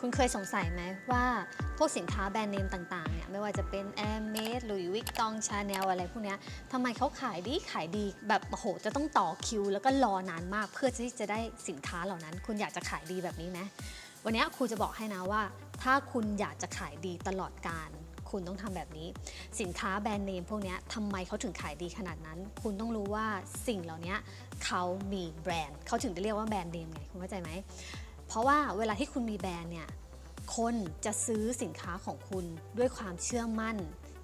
คุณเคยสงสัยไหมว่าพวกสินค้าแบรนด์เนมต่างๆเนี่ยไม่ว่าจะเป็น Air m a d e หรือวิกตองชาแนลอะไรพวกนี้ทำไมเขาขายดีขายดีแบบโอ้โห จะต้องต่อคิว แล้วก็รอนานมากเพื่อที่จะได้สินค้าเหล่านั้น คุณอยากจะขายดีแบบนี้ไหมวันนี้ครูจะบอกให้นะว่า ถ้าคุณอยากจะขายดีตลอดการคุณต้องทำแบบนี้ สินค้าแบรนด์เนมพวกนี้ทำไมเขาถึงขายดีขนาดนั้น คุณต้องรู้ว่าสิ่งเหล่านี้เขามีแบรนด์เขาถึงได้เรียกว่าแบรนด์เนมไงคุณเข้าใจไหม เพราะว่าเวลาที่คุณมีแบรนด์เนี่ยคนจะซื้อสินค้าของคุณด้วยความเชื่อมั่น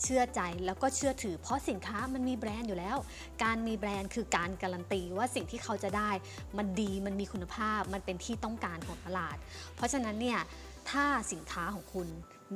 เชื่อใจแล้วก็เชื่อถือ เพราะสินค้ามันมีแบรนด์อยู่แล้ว การมีแบรนด์คือการการันตีว่าสิ่งที่เขาจะได้ มันดีมันมีคุณภาพมันเป็นที่ต้องการของตลาด เพราะฉะนั้นเนี่ยถ้าสินค้าของคุณ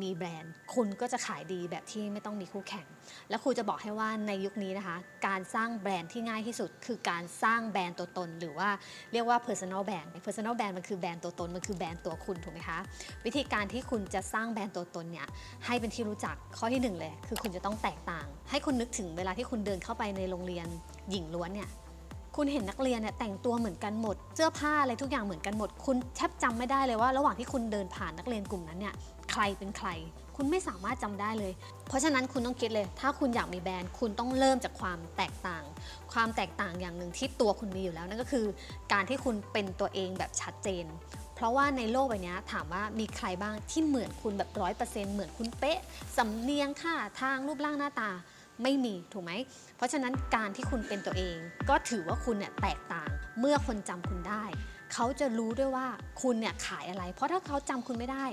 มีแบรนด์ คุณก็จะขายดีแบบที่ไม่ต้องมีคู่แข่ง และครูจะบอกให้ว่าในยุคนี้นะคะ การสร้างแบรนด์ที่ง่ายที่สุด คือการสร้างแบรนด์ตัวตน หรือว่าเรียกว่า personal brand personal brand มันคือแบรนด์ตัวตน มันคือแบรนด์ตัวคุณถูกไหมคะ วิธีการที่คุณจะสร้างแบรนด์ตัวตนเนี่ยให้เป็นที่รู้จักข้อที่หนึ่งเลย คือคุณจะต้องแตกต่าง ให้คุณนึกถึงเวลาที่คุณเดินเข้าไปในโรงเรียนหญิงล้วนเนี่ยคุณเห็นนักเรียนเนี่ยแต่งตัวเหมือนกันหมด เสื้อผ้าอะไรทุกอย่างเหมือนกันหมด คุณแทบจำไม่ได้เลยว่า ระหว่างที่คุณเดินผ่านนักเรียนกลุ่มนั้นเนี่ย ใครเป็นใคร คุณไม่สามารถจำได้เลย เพราะฉะนั้นคุณต้องคิดเลย ถ้าคุณอยากมีแบรนด์คุณต้องเริ่มจากความแตกต่าง ความแตกต่างอย่างหนึ่งที่ตัวคุณมีอยู่แล้วนั่นก็คือ การที่คุณเป็นตัวเองแบบชัดเจน เพราะว่าในโลกใบนี้ถามว่ามีใครบ้างที่เหมือนคุณแบบร้อยเปอร์เซ็นต์เหมือนคุณเป๊ะสำเนียงท่าทางรูปร่างหน้าตาไม่มีถูกไหม เพราะฉะนั้นการที่คุณเป็นตัวเอง ก็ถือว่าคุณเนี่ยแตกต่างเมื่อคนจำคุณได้ เขาจะรู้ด้วยว่าคุณเนี่ยขายอะไร เพราะถ้าเขาจำคุณไม่ได้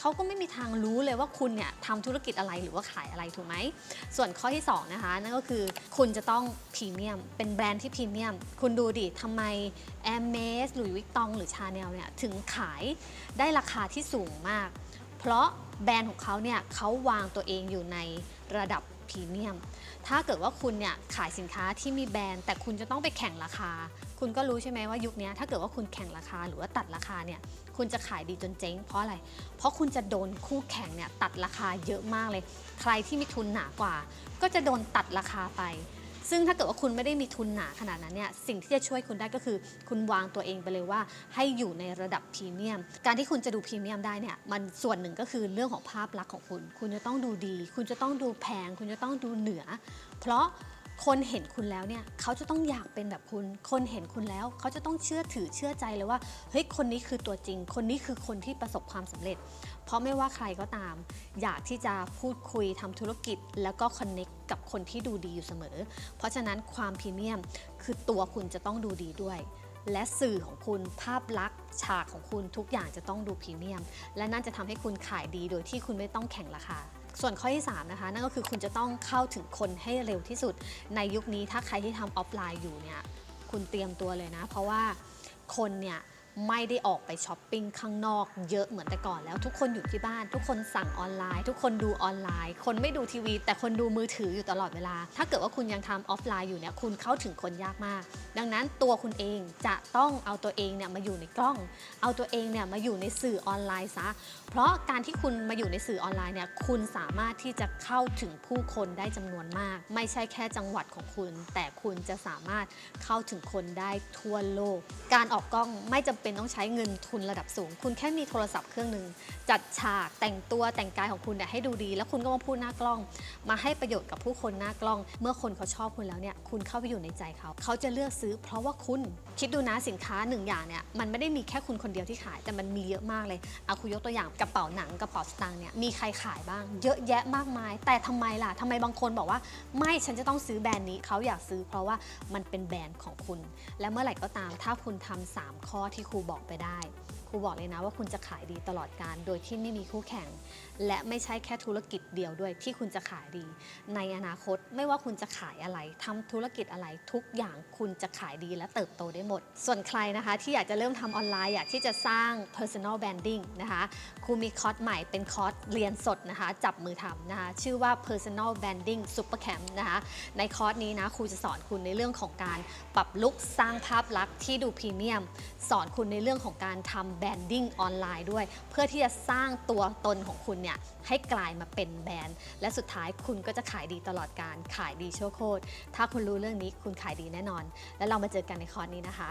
เขาก็ไม่มีทางรู้เลยว่าคุณเนี่ยทำธุรกิจอะไรหรือว่าขายอะไรถูกไหม ส่วนข้อที่ 2 นะคะ นั่นก็คือคุณจะต้องพรีเมียม เป็นแบรนด์ที่พรีเมียม คุณดูดิทำไม a m a z หรือวิกตองหรือชาแนลเนี่ยถึงขายได้ราคาที่สูงมาก เพราะ แบรนด์ของเขาเนี่ยเขาวางตัวเองอยู่ในระดับพรีเมียม ถ้าเกิดว่าคุณเนี่ยขายสินค้าที่มีแบรนด์ แต่คุณจะต้องไปแข่งราคา คุณก็รู้ใช่ไหมว่ายุคนี้ถ้าเกิดว่าคุณแข่งราคาหรือว่าตัดราคาเนี่ยคุณจะขายดีจนเจ๊งเพราะอะไร เพราะคุณจะโดนคู่แข่งเนี่ยตัดราคาเยอะมากเลย ใครที่มีทุนหนากว่า ก็จะโดนตัดราคาไป ซึ่งถ้าเกิดว่าคุณไม่ได้มีทุนหนาขนาดนั้นเนี่ยสิ่งที่จะช่วยคุณได้ก็คือ คุณวางตัวเองไปเลยว่าให้อยู่ในระดับพรีเมียม การที่คุณจะดูพรีเมียมได้เนี่ยมันส่วนหนึ่งก็คือเรื่องของภาพลักษณ์ของคุณ คุณจะต้องดูดี คุณจะต้องดูแพง คุณจะต้องดูเหนือ เพราะ คนเห็นคุณแล้วเนี่ยเขาจะต้องอยากเป็นแบบคุณ คนเห็นคุณแล้วเขาจะต้องเชื่อถือเชื่อใจเลยว่าเฮ้ยคนนี้คือตัวจริง คนนี้คือคนที่ประสบความสำเร็จ เพราะไม่ว่าใครก็ตาม อยากที่จะพูดคุยทำธุรกิจ แล้วก็คอนเน็กกับคนที่ดูดีอยู่เสมอ เพราะฉะนั้นความพรีเมียมคือตัวคุณจะต้องดูดีด้วยและสื่อของคุณภาพลักษณ์ฉากของคุณทุกอย่างจะต้องดูพรีเมียม และนั่นจะทำให้คุณขายดีโดยที่คุณไม่ต้องแข่งราคา ส่วนข้อที่3นะคะนั่นก็คือคุณจะต้องเข้าถึงคนให้เร็วที่สุด ในยุคนี้ถ้าใครที่ทำออฟไลน์อยู่เนี่ยคุณเตรียมตัวเลยนะ เพราะว่าคนเนี่ย ไม่ได้ออกไปช้อปปิ้งข้างนอกเยอะเหมือนแต่ก่อนแล้ว ทุกคนอยู่ที่บ้าน ทุกคนสั่งออนไลน์ ทุกคนดูออนไลน์ คนไม่ดูทีวี แต่คนดูมือถืออยู่ตลอดเวลา ถ้าเกิดว่าคุณยังทำออฟไลน์อยู่เนี่ยคุณเข้าถึงคนยากมาก ดังนั้นตัวคุณเองจะต้องเอาตัวเองเนี่ยมาอยู่ในกล้อง เอาตัวเองเนี่ยมาอยู่ในสื่อออนไลน์ซะเพราะการที่คุณมาอยู่ในสื่อออนไลน์เนี่ยคุณสามารถที่จะเข้าถึงผู้คนได้จำนวนมาก ไม่ใช่แค่จังหวัดของคุณ แต่คุณจะสามารถเข้าถึงคนได้ทั่วโลก การออกกล้องไม่จำเป็นต้องใช้เงินทุนระดับสูง คุณแค่มีโทรศัพท์เครื่องหนึ่งจัดฉากแต่งตัวแต่งกายของคุณเนี่ยให้ดูดี แล้วคุณก็มาพูดหน้ากล้อง มาให้ประโยชน์กับผู้คนหน้ากล้อง เมื่อคนเขาชอบคุณแล้วเนี่ยคุณเข้าไปอยู่ในใจเขา เขาจะเลือกซื้อ เพราะว่าคุณคิดดูนะสินค้าหนึ่งอย่างเนี่ยมันไม่ได้มีแค่คุณคนเดียวที่ขาย แต่มันมีเยอะมากเลยเอาคุณยกตัวอย่างกระเป๋าหนังกระเป๋าสตางค์เนี่ยมีใครขายบ้าง เยอะแยะมากมาย แต่ทำไมล่ะทำไมบางคนบอกว่า ไม่ฉันจะต้องซื้อแบรนด์นี้เขาอยากซื้อ เพราะว่ามันเป็นแบรนด์ของคุณ และเมื่อไหร่ก็ตามถ้าคุณทำสามข้อที่ครูบอกไปได้ ครูบอกเลยนะว่าคุณจะขายดีตลอดการโดยที่ไม่มีคู่แข่ง และไม่ใช่แค่ธุรกิจเดียวด้วยที่คุณจะขายดี ในอนาคตไม่ว่าคุณจะขายอะไรทำธุรกิจอะไรทุกอย่างคุณจะขายดีและเติบโตได้หมด ส่วนใครนะคะ ที่อยากจะเริ่มทำออนไลน์อยากที่จะสร้าง personal branding นะคะครูมีคอร์สใหม่เป็นคอร์สเรียนสดนะคะจับมือทำนะคะชื่อว่า personal branding super camp นะคะในคอร์สนี้นะครูจะสอนคุณในเรื่องของการปรับลุคสร้างภาพลักษณ์ที่ดูพรีเมียม สอนคุณในเรื่องของการทำแบรนดิ้งออนไลน์ด้วย เพื่อที่จะสร้างตัวตนของคุณเนี่ยให้กลายมาเป็นแบรนด์ และสุดท้ายคุณก็จะขายดีตลอดการขายดีชั่วโคตรถ้าคุณรู้เรื่องนี้คุณขายดีแน่นอน แล้วเรามาเจอกันในคอร์สนี้นะคะ